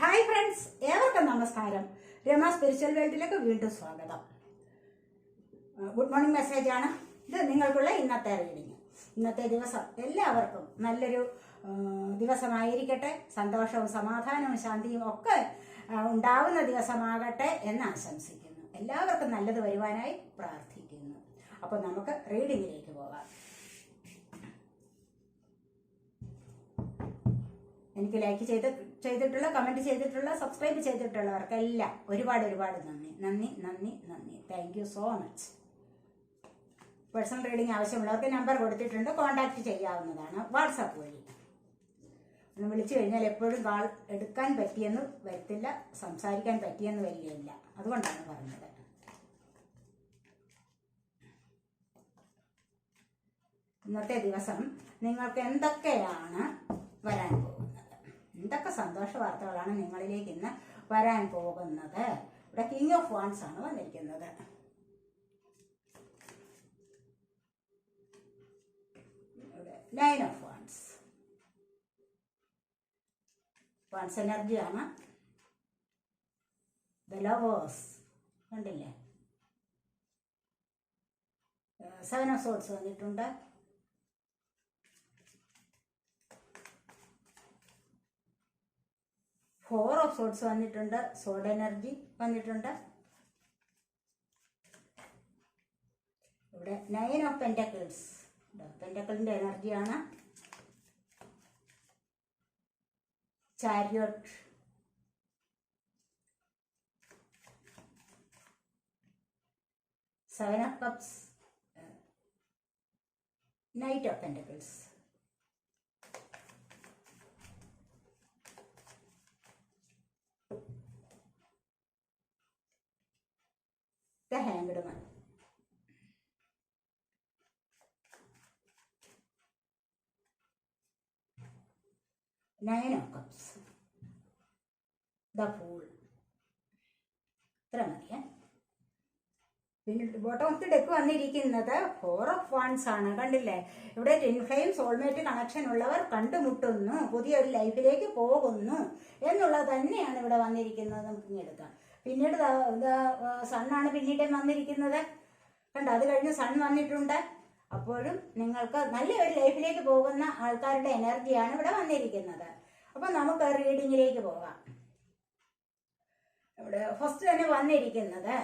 Hi friends ഏവർക്കും നമസ്കാരം. Rama spiritual വേൾഡിലേക്ക് വീണ്ടും സ്വാഗതം. ഗുഡ് മോർണിംഗ് മെസ്സേജ് ആണ്. ഇത് നിങ്ങൾക്കുള്ള ഇന്നത്തെ റീഡിങ് ഇന്നത്തെ ദിവസം എല്ലാവർക്കും നല്ലൊരു ദിവസമായിരിക്കട്ടെ. സന്തോഷവും സമാധാനവും ശാന്തിയും ഒക്കെ ഉണ്ടാവുന്ന ദിവസമാകട്ടെ എന്ന് ആശംസിക്കുന്നു. എല്ലാവർക്കും നല്ലത് വരുവാനായി പ്രാർത്ഥിക്കുന്നു. അപ്പോൾ നമുക്ക് റീഡിങ്ങിലേക്ക് പോകാം. എനിക്ക് ലൈക്ക് ചെയ്ത് ചെയ്തിട്ടുള്ള കമന്റ് ചെയ്തിട്ടുള്ള സബ്സ്ക്രൈബ് ചെയ്തിട്ടുള്ളവർക്കെല്ലാം ഒരുപാട് ഒരുപാട് നന്ദി നന്ദി നന്ദി നന്ദി. Thank you so much personal reading ആവശ്യമുള്ളവർക്ക് നമ്പർ കൊടുത്തിട്ടുണ്ട്. കോൺടാക്റ്റ് ചെയ്യാവുന്നതാണ്. വാട്സാപ്പ് വഴി. ഒന്ന് വിളിച്ചു കഴിഞ്ഞാൽ എപ്പോഴും കാൾ എടുക്കാൻ പറ്റിയെന്ന് വരത്തില്ല സംസാരിക്കാൻ പറ്റിയെന്ന് വരികയില്ല. അതുകൊണ്ടാണ് പറഞ്ഞത്. ഇന്നത്തെ ദിവസം നിങ്ങൾക്ക് എന്തൊക്കെയാണ് വരാൻ പോകുന്നത്? എന്തൊക്കെ സന്തോഷ വാർത്തകളാണ് നിങ്ങളിലേക്ക് ഇന്ന് വരാൻ പോകുന്നത്? ഇവിടെ കിങ് ഓഫ് വാൻസ് ആണ് വന്നിരിക്കുന്നത്. നയൻ ഓഫ് വാൻസ് വാൻസ് എനർജിയാണ് ദ ലവേഴ്സ് കണ്ടില്ലേ? സെവൻ ഓഫ് സോൾസ് വന്നിട്ടുണ്ട്. ഫോർ ഓഫ് സോഡ്സ് വന്നിട്ടുണ്ട്. സോഡ് എനർജി വന്നിട്ടുണ്ട്. ഇവിടെ നയൻ ഓഫ് പെന്റക്കിൾസ് പെന്റക്കിളിന്റെ എനർജിയാണ് chariot seven of cups knight of pentacles hanged man. Nine of cups. The fool. ഇത്ര മതിയേ പിന്നെ ബോട്ടം ഓഫ് ദി ഡെക്ക് വന്നിരിക്കുന്നത് ഫോർ ഓഫ് വൺസ് ആണ്. കണ്ടില്ലേ? ഇവിടെ ടിൻ ഫ്ലെയിം സോൾമേറ്റ് കണക്ഷൻ ഉള്ളവർ കണ്ടുമുട്ടുന്നു. പുതിയൊരു ലൈഫിലേക്ക് പോകുന്നു. എന്നുള്ളത് തന്നെയാണ് ഇവിടെ വന്നിരിക്കുന്നത്. നമുക്ക് ഇനി എടുക്കാം. പിന്നീട് സണ്ണാണ് പിന്നീട് വന്നിരിക്കുന്നത്. കണ്ടോ അത് കഴിഞ്ഞ് സൺ വന്നിട്ടുണ്ട്. അപ്പോഴും നിങ്ങൾക്ക് നല്ല ഒരു ലൈഫിലേക്ക് പോകുന്ന ആൾക്കാരുടെ എനർജിയാണ് ഇവിടെ വന്നിരിക്കുന്നത്. അപ്പൊ നമുക്ക് റീഡിങ്ങിലേക്ക് പോകാം. ഇവിടെ ഫസ്റ്റ് തന്നെ വന്നിരിക്കുന്നത്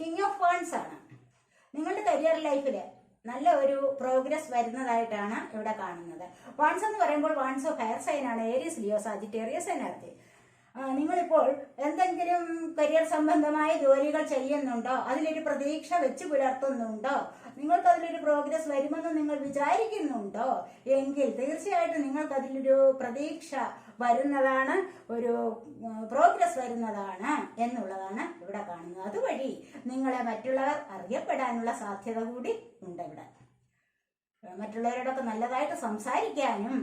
കിങ് ഓഫ് ഫണ്ട്സ് ആണ്. നിങ്ങളുടെ കരിയർ ലൈഫിൽ നല്ല ഒരു പ്രോഗ്രസ് വരുന്നതായിട്ടാണ് ഇവിടെ കാണുന്നത്. വൺസ് എന്ന് പറയുമ്പോൾ വൺസ് ഓഫ് ഹെയർ സൈൻ ആണ് ഏരിയസ് ലിയോ സാജിറ്റേറിയസ് എനർജി നിങ്ങളിപ്പോൾ എന്തെങ്കിലും കരിയർ സംബന്ധമായ ജോലികൾ ചെയ്യുന്നുണ്ടോ? അതിലൊരു പ്രതീക്ഷ വെച്ച് പുലർത്തുന്നുണ്ടോ? നിങ്ങൾക്ക് അതിലൊരു പ്രോഗ്രസ് വരുമെന്ന് നിങ്ങൾ വിചാരിക്കുന്നുണ്ടോ? എങ്കിൽ തീർച്ചയായിട്ടും നിങ്ങൾക്ക് അതിലൊരു പ്രതീക്ഷ വരുന്നതാണ് ഒരു പ്രോഗ്രസ് വരുന്നതാണ് എന്നുള്ളതാണ് ഇവിടെ കാണുന്നത്. അതുവഴി നിങ്ങളെ മറ്റുള്ളവർ അറിയപ്പെടാനുള്ള സാധ്യത കൂടി ഉണ്ട് ഇവിടെ മറ്റുള്ളവരോടൊക്കെ നല്ലതായിട്ട് സംസാരിക്കാനും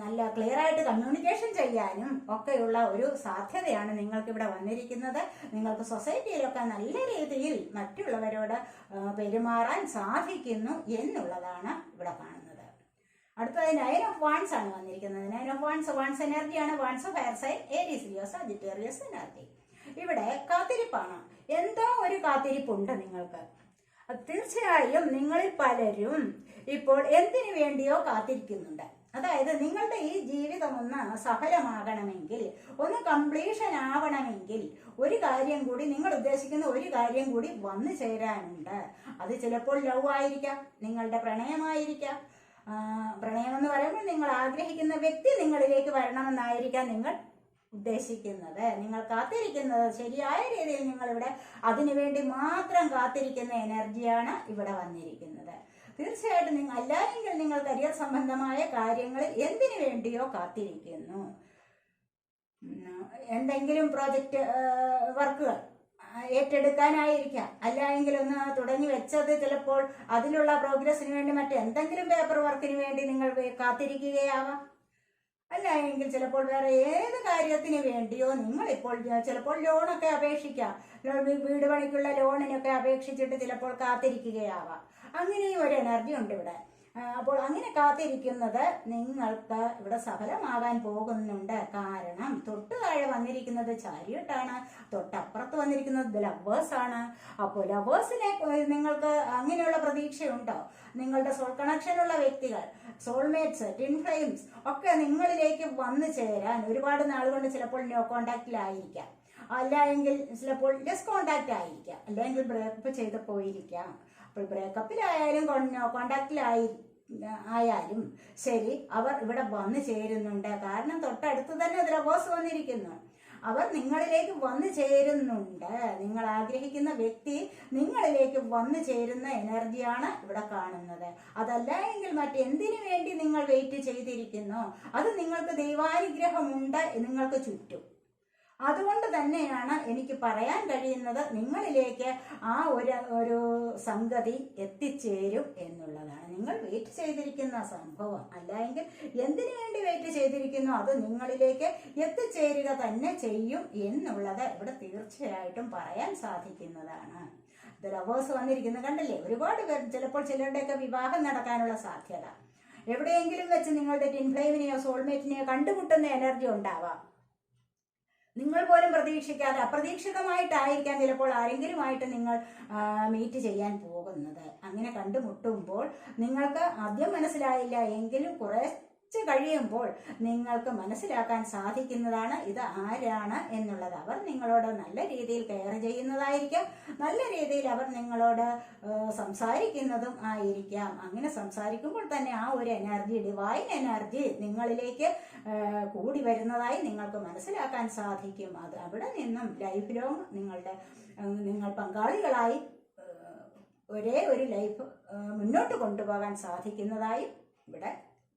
നല്ല ക്ലിയർ ആയിട്ട് കമ്മ്യൂണിക്കേഷൻ ചെയ്യാനും ഒക്കെയുള്ള ഒരു സാധ്യതയാണ് നിങ്ങൾക്ക് ഇവിടെ വന്നിരിക്കുന്നത്. നിങ്ങൾക്ക് സൊസൈറ്റിയിലൊക്കെ നല്ല രീതിയിൽ മറ്റുള്ളവരോട് പെരുമാറാൻ സാധിക്കുന്നു എന്നുള്ളതാണ് ഇവിടെ കാണുന്നത്. അടുത്തത് നയൻ ഓഫ് വാൺസ് ആണ് വന്നിരിക്കുന്നത്. നയൻ ഓഫ് വാൺസ് വാൺസ് എനർജിയാണ് wands fire sign Aries Leo Sagittarius energy ഇവിടെ കാത്തിരിപ്പാണ്. എന്തോ ഒരു കാത്തിരിപ്പുണ്ട് നിങ്ങൾക്ക്. തീർച്ചയായും നിങ്ങളിൽ പലരും ഇപ്പോൾ എന്തിനു വേണ്ടിയോ കാത്തിരിക്കുന്നുണ്ട്. അതായത് നിങ്ങളുടെ ഈ ജീവിതം ഒന്ന് സഫലമാകണമെങ്കിൽ ഒന്ന് കംപ്ലീഷൻ ആവണമെങ്കിൽ ഒരു കാര്യം കൂടി നിങ്ങൾ ഉദ്ദേശിക്കുന്ന ഒരു കാര്യം കൂടി വന്നു ചേരാനുണ്ട്. അത് ചിലപ്പോൾ ലവ് ആയിരിക്കാം നിങ്ങളുടെ പ്രണയമായിരിക്കാം പ്രണയം എന്ന് പറയുമ്പോൾ നിങ്ങൾ ആഗ്രഹിക്കുന്ന വ്യക്തി നിങ്ങളിലേക്ക് വരണമെന്നായിരിക്കാം നിങ്ങൾ ഉദ്ദേശിക്കുന്നത്. നിങ്ങൾ കാത്തിരിക്കുന്നത് ശരിയായ രീതിയിൽ നിങ്ങൾ ഇവിടെ അതിനുവേണ്ടി മാത്രം കാത്തിരിക്കുന്ന എനർജിയാണ് ഇവിടെ വന്നിരിക്കുന്നത്. തീർച്ചയായിട്ടും നിങ്ങൾ അല്ലായെങ്കിൽ നിങ്ങൾ കരിയർ സംബന്ധമായ കാര്യങ്ങളിൽ എന്തിനു വേണ്ടിയോ കാത്തിരിക്കുന്നു. എന്തെങ്കിലും പ്രോജക്റ്റ് വർക്കുകൾ ഏറ്റെടുക്കാനായിരിക്കാം. അല്ലായെങ്കിൽ ഒന്ന് തുടങ്ങി വെച്ചത് ചിലപ്പോൾ അതിലുള്ള പ്രോഗ്രസിന് വേണ്ടി മറ്റെന്തെങ്കിലും പേപ്പർ വർക്കിന് വേണ്ടി നിങ്ങൾ കാത്തിരിക്കുകയാവാം. അല്ല എങ്കിൽ ചിലപ്പോൾ വേറെ ഏത് കാര്യത്തിന് വേണ്ടിയോ നിങ്ങൾ ഇപ്പോൾ ചിലപ്പോൾ ലോണൊക്കെ അപേക്ഷിക്കാം. വീട് പണിക്കുള്ള ലോണിനൊക്കെ അപേക്ഷിച്ചിട്ട് ചിലപ്പോൾ കാത്തിരിക്കുകയാവാം. അങ്ങനെയും ഒരു എനർജി ഉണ്ട് ഇവിടെ. അപ്പോൾ അങ്ങനെ കാത്തിരിക്കുന്നത് നിങ്ങൾക്ക് ഇവിടെ സഫലമാകാൻ പോകുന്നുണ്ട്. കാരണം തൊട്ട് താഴെ വന്നിരിക്കുന്നത് ചാരിയട്ടാണ്. തൊട്ടപ്പുറത്ത് വന്നിരിക്കുന്നത് ലവേഴ്സ് ആണ്. അപ്പോൾ ലവേഴ്സിനെ നിങ്ങൾക്ക് അങ്ങനെയുള്ള പ്രതീക്ഷയുണ്ടോ? നിങ്ങളുടെ സോൾ കണക്ഷനുള്ള വ്യക്തികൾ സോൾമേറ്റ്സ് ടിൻ ഫ്ലെയിംസ് ഒക്കെ നിങ്ങളിലേക്ക് വന്നു ചേരാൻ ഒരുപാട് നാൾ കൊണ്ട് ചിലപ്പോൾ നോ കോണ്ടാക്റ്റിലായിരിക്കാം അല്ല എങ്കിൽ ചിലപ്പോൾ ലെസ് കോണ്ടാക്റ്റ് ആയിരിക്കാം. അല്ലെങ്കിൽ ബ്രേക്കപ്പ് ചെയ്ത് പോയിരിക്കാം. അപ്പോൾ ബ്രേക്കപ്പിലായാലും കോണ്ടാക്റ്റിലായി ആയാലും ശരി അവർ ഇവിടെ വന്നു ചേരുന്നുണ്ട്. കാരണം തൊട്ടടുത്ത് തന്നെ ദ്രവോസ് വന്നിരിക്കുന്നു. അവർ നിങ്ങളിലേക്ക് വന്നു ചേരുന്നുണ്ട്. നിങ്ങൾ ആഗ്രഹിക്കുന്ന വ്യക്തി നിങ്ങളിലേക്ക് വന്നു ചേരുന്ന എനർജിയാണ് ഇവിടെ കാണുന്നത്. അതല്ല എങ്കിൽ മറ്റെന്തിനു വേണ്ടി നിങ്ങൾ വെയിറ്റ് ചെയ്തിരിക്കുന്നു? അത് നിങ്ങൾക്ക് ദൈവാനുഗ്രഹമുണ്ട് നിങ്ങൾക്ക് ചുറ്റും. അതുകൊണ്ട് തന്നെയാണ് എനിക്ക് പറയാൻ കഴിയുന്നത് നിങ്ങളിലേക്ക് ആ ഒരു ഒരു സംഗതി എത്തിച്ചേരും എന്നുള്ളതാണ്. നിങ്ങൾ വെയിറ്റ് ചെയ്തിരിക്കുന്ന സംഭവം അല്ലെങ്കിൽ എന്തിനു വേണ്ടി വെയിറ്റ് ചെയ്തിരിക്കുന്നു? അത് നിങ്ങളിലേക്ക് എത്തിച്ചേരുക തന്നെ ചെയ്യും എന്നുള്ളത് ഇവിടെ തീർച്ചയായിട്ടും പറയാൻ സാധിക്കുന്നതാണ്. ഇത് ലവേഴ്സ് വന്നിരിക്കുന്നത് കണ്ടല്ലേ? ഒരുപാട് പേർ ചിലപ്പോൾ ചിലരുടെയൊക്കെ വിവാഹം നടക്കാനുള്ള സാധ്യത. എവിടെയെങ്കിലും വെച്ച് നിങ്ങളുടെ ടിൻഫ്ലെയിമിനെയോ സോൾമേറ്റിനെയോ കണ്ടുമുട്ടുന്ന എനർജി ഉണ്ടാവാം. നിങ്ങൾ പോലും പ്രതീക്ഷിക്കാതെ അപ്രതീക്ഷിതമായിട്ടായിരിക്കാം ചിലപ്പോൾ ആരെങ്കിലുമായിട്ട് നിങ്ങൾ മീറ്റ് ചെയ്യാൻ പോകുന്നത്. അങ്ങനെ കണ്ടുമുട്ടുമ്പോൾ നിങ്ങൾക്ക് ആദ്യം മനസ്സിലായില്ല എങ്കിലും കുറച്ച് കഴിയുമ്പോൾ നിങ്ങൾക്ക് മനസ്സിലാക്കാൻ സാധിക്കുന്നതാണ് ഇത് ആരാണ് എന്നുള്ളത്. അവർ നിങ്ങളോട് നല്ല രീതിയിൽ കെയർ ചെയ്യുന്നതായിരിക്കാം. നല്ല രീതിയിൽ അവർ നിങ്ങളോട് സംസാരിക്കുന്നതും ആയിരിക്കാം. അങ്ങനെ സംസാരിക്കുമ്പോൾ തന്നെ ആ ഒരു എനർജി ഡിവൈൻ എനർജി നിങ്ങളിലേക്ക് കൂടി വരുന്നതായി നിങ്ങൾക്ക് മനസ്സിലാക്കാൻ സാധിക്കും. അത് അവിടെ നിന്നും ലൈഫ് ലോങ് നിങ്ങളുടെ നിങ്ങൾ പങ്കാളികളായി ഒരേ ഒരു ലൈഫ് മുന്നോട്ട് കൊണ്ടുപോകാൻ സാധിക്കുന്നതായും ഇവിടെ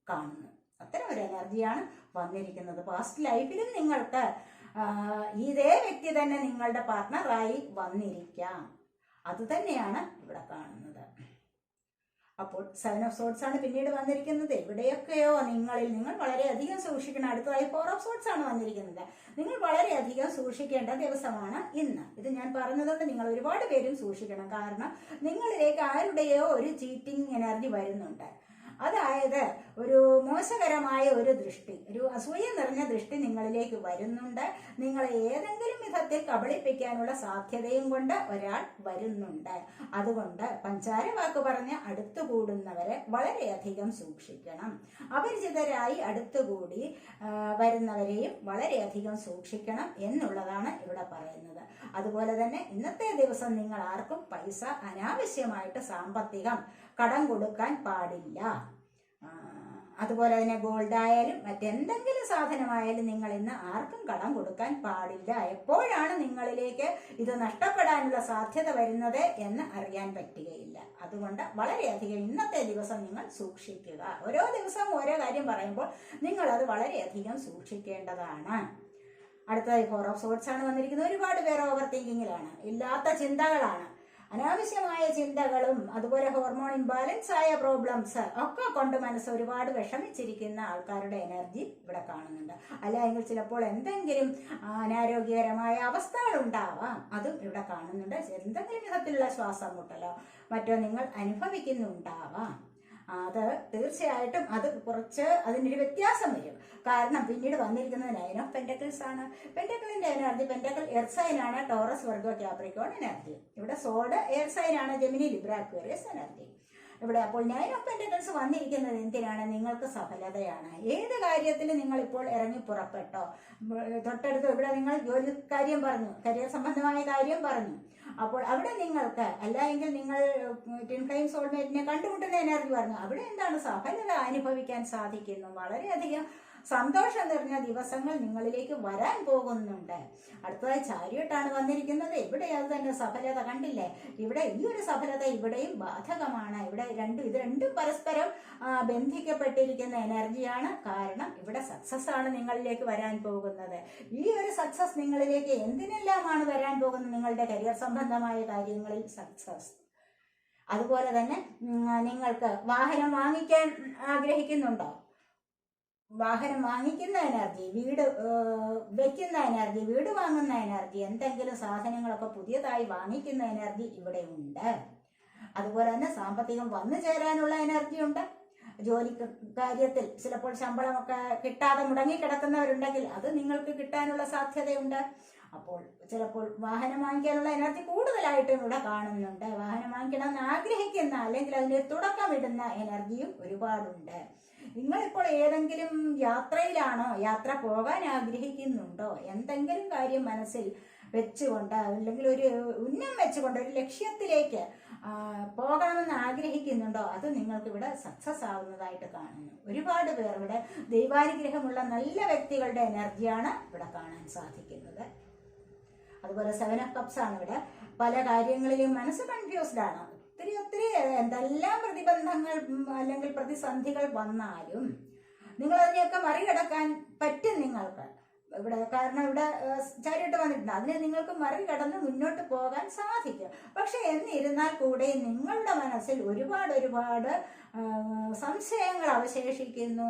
കാണുന്നു. അത്തരം ഒരു എനർജിയാണ് വന്നിരിക്കുന്നത്. പാസ്റ്റ് ലൈഫിലും നിങ്ങൾക്ക് ഇതേ വ്യക്തി തന്നെ നിങ്ങളുടെ പാർട്ട്ണറായി വന്നിരിക്കാം. അത് തന്നെയാണ് ഇവിടെ കാണുന്നത്. അപ്പോൾ സെവൻ ഓഫ് സോട്ട്സ് ആണ് പിന്നീട് വന്നിരിക്കുന്നത്. എവിടെയൊക്കെയോ നിങ്ങളിൽ നിങ്ങൾ വളരെയധികം സൂക്ഷിക്കണം. അടുത്തതായി ഫോർ ഓഫ് സോട്ട്സ് ആണ് വന്നിരിക്കുന്നത്. നിങ്ങൾ വളരെയധികം സൂക്ഷിക്കേണ്ട ദിവസമാണ് ഇന്ന്. ഇത് ഞാൻ പറഞ്ഞതുകൊണ്ട് നിങ്ങൾ ഒരുപാട് പേരും സൂക്ഷിക്കണം. കാരണം നിങ്ങളിലേക്ക് ആരുടെയോ ഒരു ചീറ്റിംഗ് എനർജി വരുന്നുണ്ട്. അതായത് ഒരു മോശകരമായ ഒരു ദൃഷ്ടി ഒരു അസൂയ നിറഞ്ഞ ദൃഷ്ടി നിങ്ങളിലേക്ക് വരുന്നുണ്ട്. നിങ്ങളെ ഏതെങ്കിലും വിധത്തിൽ കബളിപ്പിക്കാനുള്ള സാധ്യതയും കൊണ്ട് ഒരാൾ വരുന്നുണ്ട്. അതുകൊണ്ട് പഞ്ചാര വാക്ക് പറഞ്ഞ് അടുത്തുകൂടുന്നവരെ വളരെയധികം സൂക്ഷിക്കണം. അപരിചിതരായി അടുത്തുകൂടി വരുന്നവരെയും വളരെയധികം സൂക്ഷിക്കണം എന്നുള്ളതാണ് ഇവിടെ പറയുന്നത്. അതുപോലെ തന്നെ ഇന്നത്തെ ദിവസം നിങ്ങൾ ആർക്കും പൈസ അനാവശ്യമായിട്ട് സാമ്പത്തികം കടം കൊടുക്കാൻ പാടില്ല. അതുപോലെ തന്നെ ഗോൾഡ് ആയാലും മറ്റെന്തെങ്കിലും സാധനമായാലും നിങ്ങൾ ഇന്ന് ആർക്കും കടം കൊടുക്കാൻ പാടില്ല. എപ്പോഴാണ് നിങ്ങളിലേക്ക് ഇത് നഷ്ടപ്പെടാനുള്ള സാധ്യത വരുന്നത് എന്ന് അറിയാൻ പറ്റുകയില്ല. അതുകൊണ്ട് വളരെയധികം ഇന്നത്തെ ദിവസം നിങ്ങൾ സൂക്ഷിക്കുക. ഓരോ ദിവസവും ഓരോ കാര്യം പറയുമ്പോൾ നിങ്ങൾ അത് വളരെയധികം സൂക്ഷിക്കേണ്ടതാണ്. അടുത്തതായി ഫോർ ഓഫ് സോട്ട്സ് ആണ് വന്നിരിക്കുന്നത്. ഒരുപാട് പേർ ഓവർ തിങ്കിങ്ങിലാണ് ഇല്ലാത്ത ചിന്തകളാണ്. അനാവശ്യമായ ചിന്തകളും അതുപോലെ ഹോർമോൺ ഇംബാലൻസ് ആയ പ്രോബ്ലംസ് ഒക്കെ കൊണ്ട് മനസ്സ് ഒരുപാട് വിഷമിച്ചിരിക്കുന്ന ആൾക്കാരുടെ എനർജി ഇവിടെ കാണുന്നുണ്ട്. അല്ലെങ്കിൽ ചിലപ്പോൾ എന്തെങ്കിലും അനാരോഗ്യകരമായ അവസ്ഥകൾ ഉണ്ടാവാം അതും ഇവിടെ കാണുന്നുണ്ട്. എന്തെങ്കിലും വിധത്തിലുള്ള ശ്വാസം മുട്ടലോ മറ്റോ നിങ്ങൾ അനുഭവിക്കുന്നുണ്ടാവാം. അത് തീർച്ചയായിട്ടും അത് കുറച്ച് അതിനൊരു വ്യത്യാസം വരും. കാരണം പിന്നീട് വന്നിരിക്കുന്നത് നയൻ ഓഫ് പെന്റക്കിൾസ് ആണ്. പെന്റക്കിളിന്റെ എനർജി പെന്റക്കിൾ എയർ സൈൻ ആണ്. ടോറസ് വർഗോ ക്യാപ്രിക്കോൺ എനർജി ഇവിടെ സോഡ് എയർ സൈൻ ആണ്. ജെമിനി ലിബ്രാക്വേറിയസ് എനർജി ഇവിടെ അപ്പോൾ നയൻ ഓഫ് പെന്റക്കിൾസ് വന്നിരിക്കുന്നത് എന്തിനാണ്? നിങ്ങൾക്ക് സഫലതയാണ്. ഏത് കാര്യത്തിൽ നിങ്ങൾ ഇപ്പോൾ ഇറങ്ങി പുറപ്പെട്ടോ? തൊട്ടടുത്ത് ഇവിടെ നിങ്ങൾ ജോലി കാര്യം പറഞ്ഞു കരിയർ സംബന്ധമായ കാര്യം പറഞ്ഞു. അപ്പോൾ അവിടെ നിങ്ങൾക്ക് അല്ല എങ്കിൽ നിങ്ങൾ ടിൻ ഫ്ലെയിം സോൾമേറ്റിനെ കണ്ടുമുട്ടുന്ന എനർജി പറഞ്ഞു. അവിടെ എന്താണ് സഫലത അനുഭവിക്കാൻ സാധിക്കുന്നു? വളരെയധികം സന്തോഷം നിറഞ്ഞ ദിവസങ്ങൾ നിങ്ങളിലേക്ക് വരാൻ പോകുന്നുണ്ട്. അടുത്തതായി ചാരിയോട്ടാണ് വന്നിരിക്കുന്നത്. ഇവിടെ അത് തന്നെ സഫലത കണ്ടില്ലേ? ഇവിടെ ഈ ഒരു സഫലത ഇവിടെയും ബാധകമാണ്. ഇവിടെ രണ്ടും ഇത് രണ്ടും പരസ്പരം ബന്ധിക്കപ്പെട്ടിരിക്കുന്ന എനർജിയാണ്. കാരണം ഇവിടെ സക്സസ് ആണ് നിങ്ങളിലേക്ക് വരാൻ പോകുന്നത്. ഈ ഒരു സക്സസ് നിങ്ങളിലേക്ക് എന്തിനെല്ലാമാണ് വരാൻ പോകുന്നത്? നിങ്ങളുടെ കരിയർ സംബന്ധമായ കാര്യങ്ങളിൽ സക്സസ് അതുപോലെ തന്നെ നിങ്ങൾക്ക് വാഹനം വാങ്ങിക്കാൻ ആഗ്രഹിക്കുന്നുണ്ടോ? വാഹനം വാങ്ങിക്കുന്ന എനർജി വീട് വെക്കുന്ന എനർജി വീട് വാങ്ങുന്ന എനർജി എന്തെങ്കിലും സാധനങ്ങളൊക്കെ പുതിയതായി വാങ്ങിക്കുന്ന എനർജി ഇവിടെ ഉണ്ട്. അതുപോലെ തന്നെ സാമ്പത്തികം വന്നു ചേരാനുള്ള എനർജി ഉണ്ട്. ജോലി കാര്യത്തിൽ ചിലപ്പോൾ ശമ്പളമൊക്കെ കിട്ടാതെ മുടങ്ങി കിടക്കുന്നവരുണ്ടെങ്കിൽ അത് നിങ്ങൾക്ക് കിട്ടാനുള്ള സാധ്യതയുണ്ട്. അപ്പോൾ ചിലപ്പോൾ വാഹനം വാങ്ങിക്കാനുള്ള എനർജി കൂടുതലായിട്ടും ഇവിടെ കാണുന്നുണ്ട്. വാഹനം വാങ്ങിക്കണമെന്ന് ആഗ്രഹിക്കുന്ന അല്ലെങ്കിൽ അതിന് തുടക്കമിടുന്ന എനർജിയും ഒരുപാടുണ്ട്. നിങ്ങളിപ്പോൾ ഏതെങ്കിലും യാത്രയിലാണോ യാത്ര പോകാൻ ആഗ്രഹിക്കുന്നുണ്ടോ? എന്തെങ്കിലും കാര്യം മനസ്സിൽ വെച്ചുകൊണ്ട് അല്ലെങ്കിൽ ഒരു ഉന്നം വെച്ചുകൊണ്ട് ഒരു ലക്ഷ്യത്തിലേക്ക് പോകണമെന്ന് ആഗ്രഹിക്കുന്നുണ്ടോ? അത് നിങ്ങൾക്ക് ഇവിടെ സക്സസ് ആവുന്നതായിട്ട് കാണുന്നു. ഒരുപാട് പേർ ഇവിടെ ദൈവാനുഗ്രഹമുള്ള നല്ല വ്യക്തികളുടെ എനർജിയാണ് ഇവിടെ കാണാൻ സാധിക്കുന്നത്. അതുപോലെ സെവൻ ഓഫ് കപ്സ് ആണ് ഇവിടെ. പല കാര്യങ്ങളിലും മനസ്സ് കൺഫ്യൂസ്ഡ് ആണ്. ഒത്തിരി ഒത്തിരി എന്തെല്ലാം പ്രതിബന്ധങ്ങൾ അല്ലെങ്കിൽ പ്രതിസന്ധികൾ വന്നാലും നിങ്ങൾ അതിനെയൊക്കെ മറികടക്കാൻ പറ്റും നിങ്ങൾക്ക്. ഇവിടെ കാരണം ഇവിടെ ചാരിട്ട് വന്നിട്ടുണ്ട്. അതിനെ നിങ്ങൾക്ക് മറികടന്ന് മുന്നോട്ട് പോകാൻ സാധിക്കും. പക്ഷെ എന്നിരുന്നാൽ കൂടെ നിങ്ങളുടെ മനസ്സിൽ ഒരുപാട് ഒരുപാട് സംശയങ്ങൾ അവശേഷിക്കുന്നു.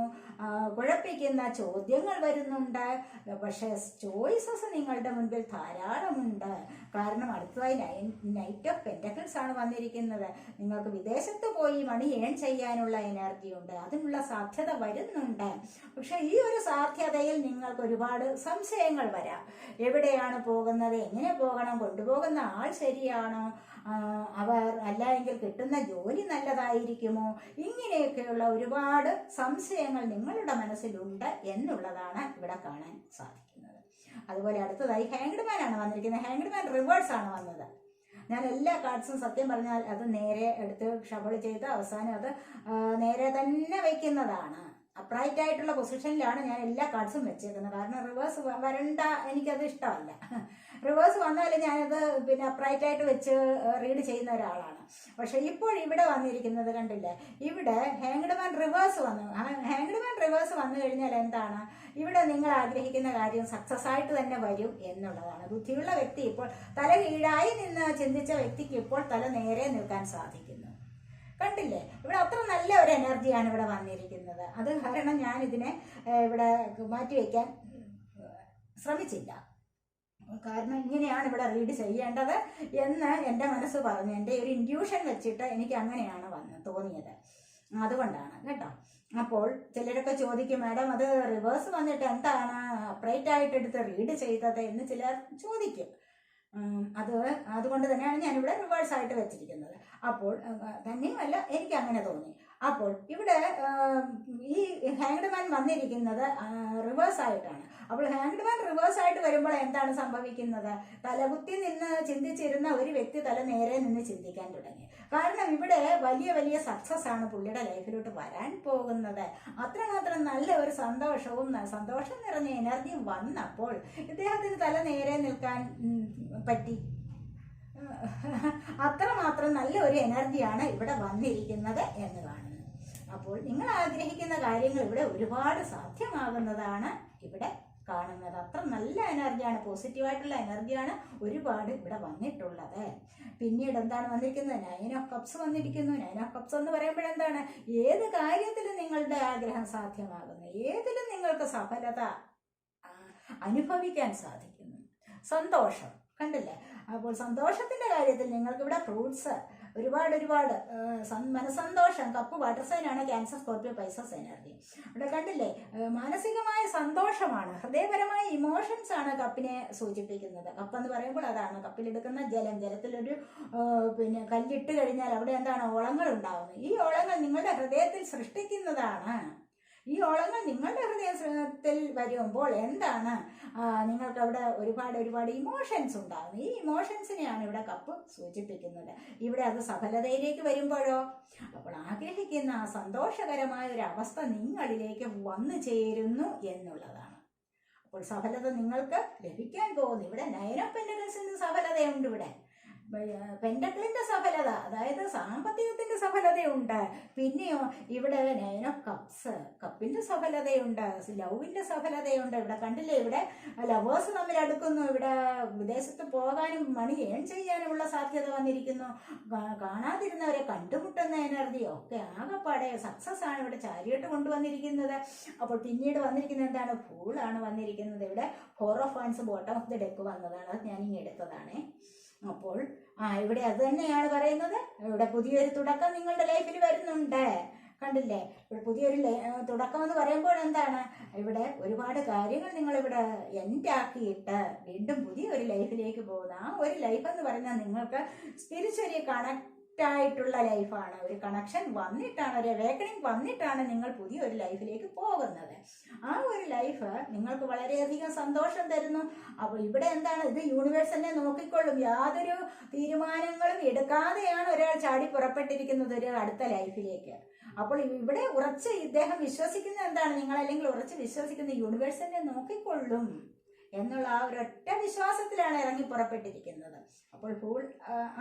കുഴപ്പിക്കുന്ന ചോദ്യങ്ങൾ വരുന്നുണ്ട്. പക്ഷേ ചോയ്സസ് നിങ്ങളുടെ മുൻപിൽ ധാരാളമുണ്ട്. കാരണം അടുത്തതായി നൈറ്റ് ഓഫ് പെന്റക്കിൾസ് ആണ് വന്നിരിക്കുന്നത്. നിങ്ങൾക്ക് വിദേശത്ത് പോയി മണി ഏൺ ചെയ്യാനുള്ള എനർജി ഉണ്ട്. അതിനുള്ള സാധ്യത വരുന്നുണ്ട്. പക്ഷെ ഈ ഒരു സാധ്യതയിൽ നിങ്ങൾക്ക് ഒരുപാട് സംശയങ്ങൾ വരാം. എവിടെയാണ് പോകുന്നത്? എങ്ങനെ പോകണം? കൊണ്ടുപോകുന്ന ആൾ ശരിയാണോ? അവർ അല്ല എങ്കിൽ കിട്ടുന്ന ജോലി നല്ലതായിരിക്കുമോ? ഇങ്ങനെയൊക്കെയുള്ള ഒരുപാട് സംശയങ്ങൾ നിങ്ങളുടെ മനസ്സിലുണ്ട് എന്നുള്ളതാണ് ഇവിടെ കാണാൻ സാധിക്കുന്നത്. അതുപോലെ അടുത്തതായി ഹാങ്ഡ് മാൻ ആണ് വന്നിരിക്കുന്നത്. ഹാങ്ഡ് മാൻ റിവേഴ്സ് ആണ് വന്നത്. ഞാൻ എല്ലാ കാർഡ്സും സത്യം പറഞ്ഞാൽ അത് നേരെ എടുത്ത് ഷബിൾ ചെയ്ത് അവസാനം അത് നേരെ തന്നെ വയ്ക്കുന്നതാണ്. അപ്രൈറ്റ് ആയിട്ടുള്ള പൊസിഷനിലാണ് ഞാൻ എല്ലാ കാർഡ്സും വെച്ചേക്കുന്നത്. കാരണം റിവേഴ്സ് വരണ്ട എനിക്കത് ഇഷ്ടമല്ല. റിവേഴ്സ് വന്നാൽ ഞാനത് പിന്നെ അപ്രൈറ്റ് ആയിട്ട് വെച്ച് റീഡ് ചെയ്യുന്ന ഒരാളാണ്. പക്ഷെ ഇപ്പോൾ ഇവിടെ വന്നിരിക്കുന്നത് കണ്ടില്ലേ? ഇവിടെ ഹാങ്ഡ് മാൻ റിവേഴ്സ് വന്നു ഹാങ്ഡ് മാൻ റിവേഴ്സ് വന്നു കഴിഞ്ഞാൽ എന്താണ്? ഇവിടെ നിങ്ങൾ ആഗ്രഹിക്കുന്ന കാര്യം സക്സസ് ആയിട്ട് തന്നെ വരും എന്നുള്ളതാണ്. ബുദ്ധിയുള്ള വ്യക്തി ഇപ്പോൾ തല കീഴായി നിന്ന് ചിന്തിച്ച വ്യക്തിക്ക് ഇപ്പോൾ തല നേരെ നിൽക്കാൻ സാധിക്കുന്നു കണ്ടില്ലേ? ഇവിടെ അത്ര നല്ല ഒരു എനർജിയാണ് ഇവിടെ വന്നിരിക്കുന്നത്. അത് കാരണം ഞാൻ ഇതിനെ ഇവിടെ മാറ്റി വയ്ക്കാൻ ശ്രമിച്ചില്ല. കാരണം ഇങ്ങനെയാണ് ഇവിടെ റീഡ് ചെയ്യേണ്ടത് എന്ന് എന്റെ മനസ്സ് പറഞ്ഞു. എന്റെ ഒരു ഇൻഡ്യൂഷൻ വെച്ചിട്ട് എനിക്ക് അങ്ങനെയാണ് വന്ന് തോന്നിയത്. അതുകൊണ്ടാണ് കേട്ടോ. അപ്പോൾ ചിലരൊക്കെ ചോദിക്കും മാഡം അത് റിവേഴ്സ് വന്നിട്ട് എന്താണ്? അപ്രൈറ്റ് ആയിട്ട് എടുത്ത് റീഡ് ചെയ്തത്? എന്ന് ചിലർ ചോദിക്കും. അത് അതുകൊണ്ട് തന്നെയാണ് ഞാനിവിടെ റിവേഴ്സ് ആയിട്ട് വെച്ചിരിക്കുന്നത്. അപ്പോൾ തന്നെയുമല്ല എനിക്ക് അങ്ങനെ തോന്നി. അപ്പോൾ ഇവിടെ ഈ ഹാങ്ഡ് മാൻ വന്നിരിക്കുന്നത് റിവേഴ്സ് ആയിട്ടാണ്. അപ്പോൾ ഹാങ്ഡ് മാൻ റിവേഴ്സ് ആയിട്ട് വരുമ്പോൾ എന്താണ് സംഭവിക്കുന്നത്? തലകുത്തി നിന്ന് ചിന്തിച്ചിരുന്ന ഒരു വ്യക്തി തല നേരെ നിന്ന് ചിന്തിക്കാൻ തുടങ്ങി. കാരണം ഇവിടെ വലിയ വലിയ സക്സസ് ആണ് പുള്ളിയുടെ ലൈഫിലോട്ട് വരാൻ പോകുന്നത്. അത്രമാത്രം നല്ല ഒരു സന്തോഷവും സന്തോഷം നിറഞ്ഞ എനർജിയും വന്നപ്പോൾ ഇദ്ദേഹത്തിന് തല നേരെ നിൽക്കാൻ പറ്റി. അത്രമാത്രം നല്ല ഒരു എനർജിയാണ് ഇവിടെ വന്നിരിക്കുന്നത് എന്ന് കാണുന്നു അപ്പോൾ നിങ്ങൾ ആഗ്രഹിക്കുന്ന കാര്യങ്ങൾ ഇവിടെ ഒരുപാട് സാധ്യമാകുന്നതാണ് ഇവിടെ കാണുന്നത്. അത്ര നല്ല എനർജിയാണ് പോസിറ്റീവായിട്ടുള്ള എനർജിയാണ് ഒരുപാട് ഇവിടെ വന്നിട്ടുള്ളത്. പിന്നീട് എന്താണ് വന്നിരിക്കുന്നത്? നയൻ ഓഫ് കപ്സ് വന്നിരിക്കുന്നു. നയൻ ഓഫ് കപ്സ് എന്ന് പറയുമ്പോഴെന്താണ് ഏത് കാര്യത്തിലും നിങ്ങളുടെ ആഗ്രഹം സാധ്യമാകുന്നു. ഏതിലും നിങ്ങൾക്ക് സഫലത അനുഭവിക്കാൻ സാധിക്കുന്നു. സന്തോഷം കണ്ടില്ലേ? അപ്പോൾ സന്തോഷത്തിന്റെ കാര്യത്തിൽ നിങ്ങൾക്ക് ഇവിടെ ഫ്രൂട്ട്സ് ഒരുപാട് ഒരുപാട് മനസ്സന്തോഷം. കപ്പ് വാട്ടർ സൈനാണ് ക്യാൻസർ സ്കോർപ്പിയോ പൈസസ് എനർജി അവിടെ കണ്ടില്ലേ? മാനസികമായ സന്തോഷമാണ്. ഹൃദയപരമായ ഇമോഷൻസ് ആണ് കപ്പിനെ സൂചിപ്പിക്കുന്നത്. കപ്പ് എന്ന് പറയുമ്പോൾ അതാണ്. കപ്പിലെടുക്കുന്ന ജലം ജലത്തിലൊരു പിന്നെ കല്ലിട്ട് കഴിഞ്ഞാൽ അവിടെ എന്താണ്? ഓളങ്ങൾ ഉണ്ടാവുന്നത് ഈ ഓളങ്ങൾ നിങ്ങളുടെ ഹൃദയത്തിൽ സൃഷ്ടിക്കുന്നതാണ്. ഈ ഓളങ്ങൾ നിങ്ങളുടെ ഹൃദയത്തിൽ വരുമ്പോൾ എന്താണ്? നിങ്ങൾക്ക് അവിടെ ഒരുപാട് ഒരുപാട് ഇമോഷൻസ് ഉണ്ടാകും ഈ ഇമോഷൻസിനെയാണ് ഇവിടെ കപ്പ് സൂചിപ്പിക്കുന്നത്. ഇവിടെ അത് സഫലതയിലേക്ക് വരുമ്പോഴോ? അപ്പോൾ ആഗ്രഹിക്കുന്ന ആ സന്തോഷകരമായ ഒരു അവസ്ഥ നിങ്ങളിലേക്ക് വന്നു ചേരുന്നു എന്നുള്ളതാണ്. അപ്പോൾ സഫലത നിങ്ങൾക്ക് ലഭിക്കാൻ പോകുന്നു. ഇവിടെ നയനപ്പന്റെ സഫലതയുണ്ട് ഇവിടെ. പെൻഡക്കിളിന്റെ സഫലത അതായത് സാമ്പത്തികത്തിന്റെ സഫലതയുണ്ട്. പിന്നെയോ ഇവിടെ നയൻ ഓഫ് കപ്സ് കപ്പിന്റെ സഫലതയുണ്ട് ലവിന്റെ സഫലതയുണ്ട്. ഇവിടെ കണ്ടില്ലേ ഇവിടെ ലവേഴ്സ് തമ്മിൽ അടുക്കുന്നു. ഇവിടെ വിദേശത്ത് പോകാനും മണി ഏൺ ചെയ്യാനുമുള്ള സാധ്യത വന്നിരിക്കുന്നു. കാണാതിരുന്നവരെ കണ്ടുമുട്ടുന്ന എനർജി ഒക്കെ ആകെപ്പാടെ സക്സസ് ആണ് ഇവിടെ ചാരിയിട്ട് കൊണ്ടുവന്നിരിക്കുന്നത്. അപ്പോൾ പിന്നീട് വന്നിരിക്കുന്നത് എന്താണ്? ഫൂളാണ് വന്നിരിക്കുന്നത്. ഇവിടെ four of bottom of the deck വന്നതാണ്. അത് ഞാൻ ഇനി എടുത്തതാണേ. അപ്പോൾ ആ ഇവിടെ അത് തന്നെയാണ് പറയുന്നത്. ഇവിടെ പുതിയൊരു തുടക്കം നിങ്ങളുടെ ലൈഫിൽ വരുന്നുണ്ട്. കണ്ടില്ലേ? ഇവിടെ പുതിയൊരു തുടക്കം എന്ന് പറയുമ്പോൾ എന്താണ്? ഇവിടെ ഒരുപാട് കാര്യങ്ങൾ നിങ്ങൾ ഇവിടെ എൻഡാക്കിയിട്ട് വീണ്ടും പുതിയൊരു ലൈഫിലേക്ക് പോകുന്ന ആ ഒരു ലൈഫ് എന്ന് പറഞ്ഞാൽ നിങ്ങൾക്ക് സ്പിരിച്വലി കണക്റ്റ് ആയിട്ടുള്ള ലൈഫാണ് ഒരു കണക്ഷൻ വന്നിട്ടാണ് ഒരു അവേക്കണിങ് വന്നിട്ടാണ് നിങ്ങൾ പുതിയൊരു ലൈഫിലേക്ക് പോകുന്നത്. ആ ഒരു ലൈഫ് നിങ്ങൾക്ക് വളരെയധികം സന്തോഷം തരുന്നു. അപ്പോൾ ഇവിടെ എന്താണ്? ഇത് യൂണിവേഴ്സ് തന്നെ നോക്കിക്കൊള്ളും. യാതൊരു തീരുമാനങ്ങളും എടുക്കാതെയാണ് ഒരാൾ ചാടി പുറപ്പെട്ടിരിക്കുന്നത് ഒരു അടുത്ത ലൈഫിലേക്ക് അപ്പോൾ ഇവിടെ ഉറച്ച് ഇദ്ദേഹം വിശ്വസിക്കുന്ന എന്താണ്? നിങ്ങൾ അല്ലെങ്കിൽ ഉറച്ച് വിശ്വസിക്കുന്ന യൂണിവേഴ്സ് തന്നെ നോക്കിക്കൊള്ളും. എന്നുള്ള ആ ഒരൊറ്റ വിശ്വാസത്തിലാണ് ഇറങ്ങി പുറപ്പെട്ടിരിക്കുന്നത്. അപ്പോൾ ഫുൾ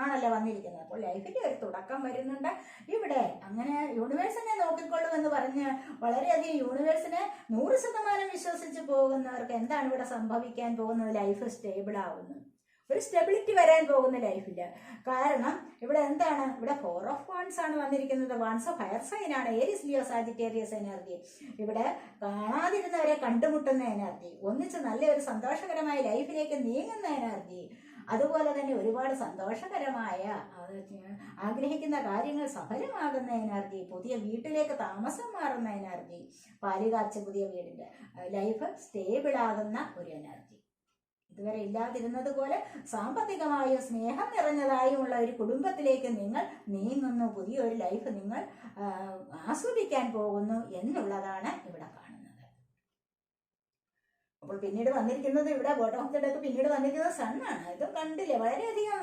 ആണല്ലോ വന്നിരിക്കുന്നത്. അപ്പോൾ ലൈഫിന്റെ ഒരു തുടക്കം വരുന്നുണ്ട്. ഇവിടെ അങ്ങനെ യൂണിവേഴ്സിനെ നോക്കിക്കൊള്ളും എന്ന് പറഞ്ഞ് വളരെയധികം യൂണിവേഴ്സിനെ നൂറ് ശതമാനം വിശ്വസിച്ച് പോകുന്നവർക്ക് എന്താണ് ഇവിടെ സംഭവിക്കാൻ പോകുന്നത്? ലൈഫ് സ്റ്റേബിൾ ആവുന്നു. ഒരു സ്റ്റെബിലിറ്റി വരാൻ പോകുന്ന ലൈഫിൽ കാരണം ഇവിടെ എന്താണ്? ഇവിടെ ഫോർ ഓഫ് വൺസ് ആണ് വന്നിരിക്കുന്നത്. വൺസ് ഓഫ് ഹയർ സൈൻ ആണ്. ഏരിസ് ലിയോ സാജിറ്റേറിയസ് എനർജി ഇവിടെ കാണാതിരുന്നവരെ കണ്ടുമുട്ടുന്ന എനർജി ഒന്നിച്ച് നല്ലൊരു സന്തോഷകരമായ ലൈഫിലേക്ക് നീങ്ങുന്ന എനർജി അതുപോലെ തന്നെ ഒരുപാട് സന്തോഷകരമായ ആഗ്രഹിക്കുന്ന കാര്യങ്ങൾ സഫലമാകുന്ന എനർജി പുതിയ വീട്ടിലേക്ക് താമസം മാറുന്ന എനർജി പാലുകാച്ച പുതിയ വീടിന്റെ ലൈഫ് സ്റ്റേബിൾ ആകുന്ന ഒരു എനർജി ഇതുവരെ ഇല്ലാതിരുന്നത് പോലെ സാമ്പത്തികമായും സ്നേഹം നിറഞ്ഞതായും ഉള്ള ഒരു കുടുംബത്തിലേക്ക് നിങ്ങൾ നീങ്ങുന്നു. പുതിയൊരു ലൈഫ് നിങ്ങൾ ആസ്വദിക്കാൻ പോകുന്നു എന്നുള്ളതാണ് ഇവിടെ അപ്പോൾ പിന്നീട് വന്നിരിക്കുന്നത് ഇവിടെ ബോട്ടം ഓഫ് ദ ഡെക്ക് പിന്നീട് വന്നിരിക്കുന്നത് സണ്ണാണ്. ഇത് കണ്ടില്ലേ? വളരെയധികം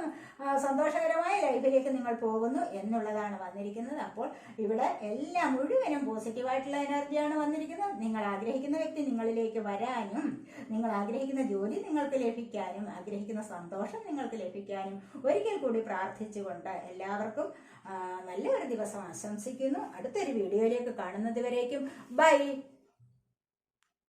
സന്തോഷകരമായ ലൈഫിലേക്ക് നിങ്ങൾ പോകുന്നു എന്നുള്ളതാണ് വന്നിരിക്കുന്നത്. അപ്പോൾ ഇവിടെ എല്ലാം മുഴുവനും പോസിറ്റീവായിട്ടുള്ള എനർജിയാണ് വന്നിരിക്കുന്നത്. നിങ്ങൾ ആഗ്രഹിക്കുന്ന വ്യക്തി നിങ്ങളിലേക്ക് വരാനും നിങ്ങൾ ആഗ്രഹിക്കുന്ന ജോലി നിങ്ങൾക്ക് ലഭിക്കാനും ആഗ്രഹിക്കുന്ന സന്തോഷം നിങ്ങൾക്ക് ലഭിക്കാനും ഒരിക്കൽ കൂടി പ്രാർത്ഥിച്ചുകൊണ്ട് എല്ലാവർക്കും നല്ലൊരു ദിവസം ആശംസിക്കുന്നു. അടുത്തൊരു വീഡിയോയിലേക്ക് കാണുന്നത് വരേക്കും. ബൈ!